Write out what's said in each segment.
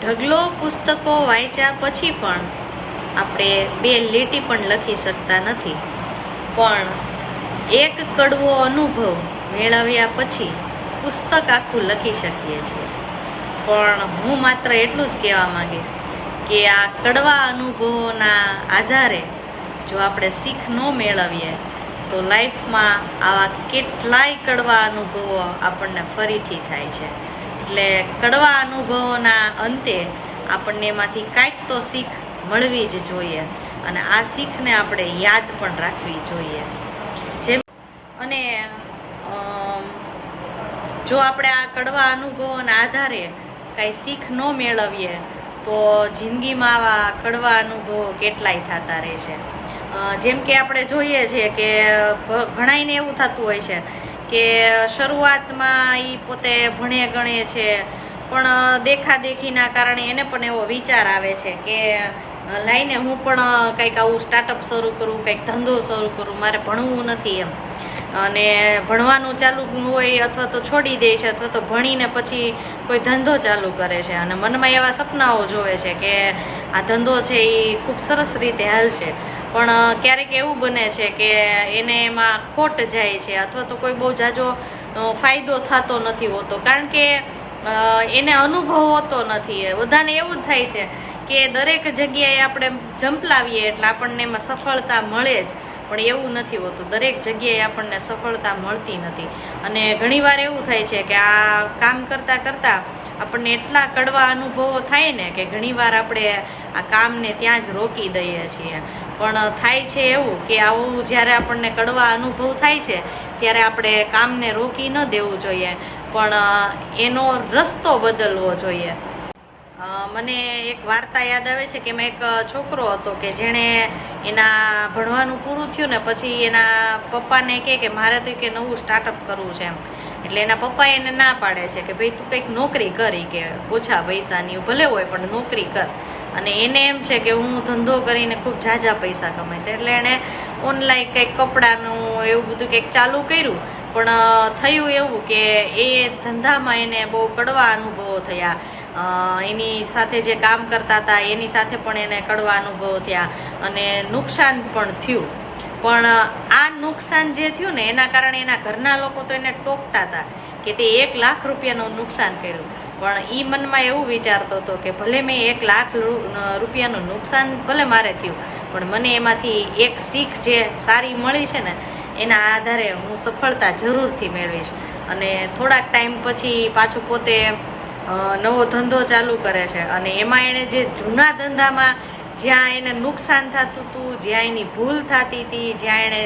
ઢગલો પુસ્તકો વાંચ્યા પછી પણ આપણે બે લીટી પણ લખી શકતા નથી. પણ એક કડવો અનુભવ મેળવ્યા પછી પુસ્તક આખું લખી શકીએ છીએ. પણ હું માત્ર એટલું જ કહેવા માંગીશ કે આ કડવા અનુભવોના આધારે જો આપણે શીખ ન મેળવીએ, તો લાઈફમાં આવા કેટલાય કડવા અનુભવો આપણને ફરીથી થાય છે. એટલે કડવા અનુભવોના અંતે આપણને એમાંથી કાંઈક તો શીખ મળવી જ જોઈએ અને આ શીખને આપણે યાદ પણ રાખવી જોઈએ. જેમ અને જો આપણે આ કડવા અનુભવોના આધારે કાંઈ શીખ ન મેળવીએ, તો જિંદગીમાં આવા કડવા અનુભવો કેટલાય થતા રહેશે. જેમ કે આપણે જોઈએ છીએ કે ઘણાયને એવું થતું હોય છે કે શરૂઆતમાં એ પોતે ભણે ગણે છે, પણ દેખાદેખીના કારણે એને પણ એવો વિચાર આવે છે કે લઈને હું પણ કંઈક આવું સ્ટાર્ટઅપ શરૂ કરું, કંઈક ધંધો શરૂ કરું, મારે ભણવું નથી એમ. અને ભણવાનું ચાલુ હોય અથવા તો છોડી દે છે અથવા તો ભણીને પછી કોઈ ધંધો ચાલુ કરે છે. અને મનમાં એવા સપનાઓ જોવે છે કે આ ધંધો છે એ ખૂબ સરસ રીતે હાલશે. પણ ક્યારેક એવું બને છે કે એને એમાં ખોટ જાય છે અથવા તો કોઈ બહુ જાજો ફાયદો થતો નથી હોતો. કારણ કે એને અનુભવ હોતો નથી. બધાને એવું જ થાય છે કે દરેક જગ્યાએ આપણે જંપલાવીએ એટલે આપણને એમાં સફળતા મળે જ. પણ એવું નથી હોતું. દરેક જગ્યાએ આપણને સફળતા મળતી નથી. અને ઘણીવાર એવું થાય છે કે આ કામ કરતાં કરતાં આપણને એટલા કડવા અનુભવો થાય ને કે ઘણીવાર આપણે આ કામને ત્યાં જ રોકી દઈએ છીએ. પણ થાય છે એવું કે આવું જ્યારે આપણને કડવા અનુભવ થાય છે, ત્યારે આપણે કામને રોકી ન દેવું જોઈએ. પણ એનો રસ્તો બદલવો જોઈએ. મને એક વાર્તા યાદ આવે છે કે મેં એક છોકરો હતો કે જેણે એના ભણવાનું પૂરું થયું ને પછી એના પપ્પાને કહે કે મારે તો કે નવું સ્ટાર્ટઅપ કરવું છે એમ. એટલે એના પપ્પા એને ના પાડે છે કે ભાઈ તું કંઈક નોકરી કરી કે ઓછા પૈસાની, ભલે હોય પણ નોકરી કર. અને એને એમ છે કે હું ધંધો કરીને ખૂબ ઝાઝા પૈસા કમાઈશ એટલે એણે ઓનલાઈન કંઈક કપડાનું એવું બધું કંઈક ચાલુ કર્યું. પણ થયું એવું કે એ ધંધામાં એને બહુ કડવા અનુભવો થયા. એની સાથે જે કામ કરતા હતા, એની સાથે પણ એને કડવા અનુભવો થયા અને નુકસાન પણ થયું. પણ આ નુકસાન જે થયું ને, એના કારણે એના ઘરના લોકો તો એને ટોકતા હતા કે તે એક લાખ રૂપિયાનું નુકસાન કર્યું. પણ એ મનમાં એવું વિચારતો હતો કે ભલે મેં એક લાખ રૂપિયાનું નુકસાન ભલે મારે થયું, પણ મને એમાંથી એક શીખ જે સારી મળી છે ને, એના આધારે હું સફળતા જરૂરથી મેળવીશ. અને થોડાક ટાઈમ પછી પાછું પોતે નવો ધંધો ચાલુ કરે છે. અને એમાં એણે જે જૂના ધંધામાં જ્યાં એને નુકસાન થતું હતું જ્યાં એની ભૂલ થતી હતી જ્યાં એણે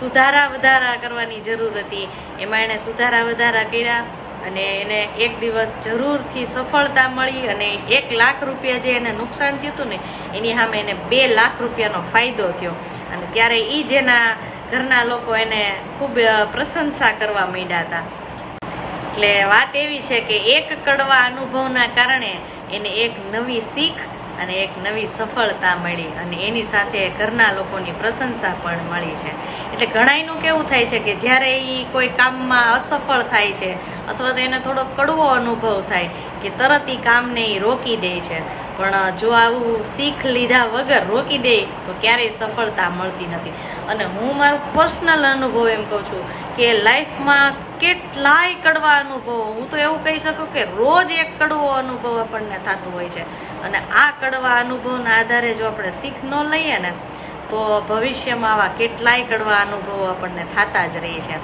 સુધારા વધારા કરવાની જરૂર હતી, એમાં એણે સુધારા વધારા કર્યા. અને એને એક દિવસ જરૂરથી સફળતા મળી અને એક લાખ રૂપિયા જે એને નુકસાન થયું હતું ને, એની સામે એને બે લાખ રૂપિયાનો ફાયદો થયો. અને ત્યારે એ જેના ઘરના લોકો એને ખૂબ પ્રશંસા કરવા માંડ્યા હતા. એટલે વાત એવી છે કે એક કડવા અનુભવના કારણે એને એક નવી શીખ અને એક નવી સફળતા મળી અને એની સાથે ઘરના લોકોની પ્રશંસા પણ મળી છે. એટલે ઘણાયનું કેવું થાય છે કે જ્યારે એ કોઈ કામમાં અસફળ થાય છે અથવા તો એને થોડો કડવો અનુભવ થાય કે તરત એ કામને એ રોકી દે છે. પણ જો આવું શીખ લીધા વગર રોકી દે, તો ક્યારેય સફળતા મળતી નથી. અને હું મારું પર્સનલ અનુભવ એમ કહું છું કે લાઈફમાં કેટલાય કડવા અનુભવો, હું તો એવું કહી શકું કે રોજ એક કડવો અનુભવ આપણને થતો હોય છે. અને આ કડવા અનુભવના આધારે જો આપણે શીખ ન લઈએ ને, તો ભવિષ્યમાં આવા કેટલાય કડવા અનુભવો આપણને થતા જ રહે છે.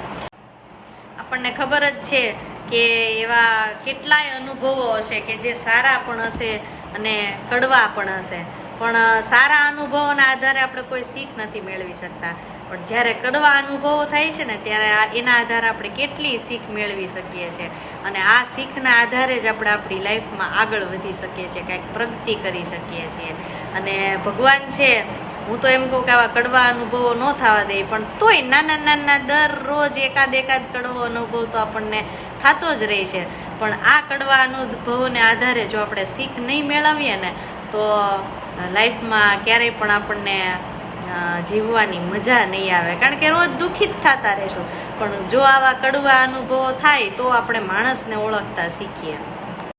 આપણને ખબર જ છે કે એવા કેટલાય અનુભવો હશે કે જે સારા પણ હશે અને કડવા પણ હશે. પણ સારા અનુભવોના આધારે આપણે કોઈ શીખ નથી મેળવી શકતા. પણ જ્યારે કડવા અનુભવો થાય છે ને, ત્યારે એના આધારે આપણે કેટલી શીખ મેળવી શકીએ છીએ અને આ શીખના આધારે જ આપણે આપણી લાઈફમાં આગળ વધી શકીએ છીએ, કાંઈક પ્રગતિ કરી શકીએ છીએ. અને ભગવાન છે, હું તો એમ કહું કે આવા કડવા અનુભવો ન થવા દે, પણ તોય નાના નાના દરરોજ એકાદ એકાદ કડવો અનુભવ તો આપણને થતો જ રહે છે. પણ આ કડવા અનુભવોને આધારે જો આપણે શીખ નહીં મેળવીએ ને, તો લાઈફમાં ક્યારેય પણ આપણને જીવવાની મજા નહીં આવે. કારણ કે રોજ દુઃખી જ થતા રહેશું. પણ જો આવા કડવા અનુભવો થાય તો આપણે માણસને ઓળખતા શીખીએ.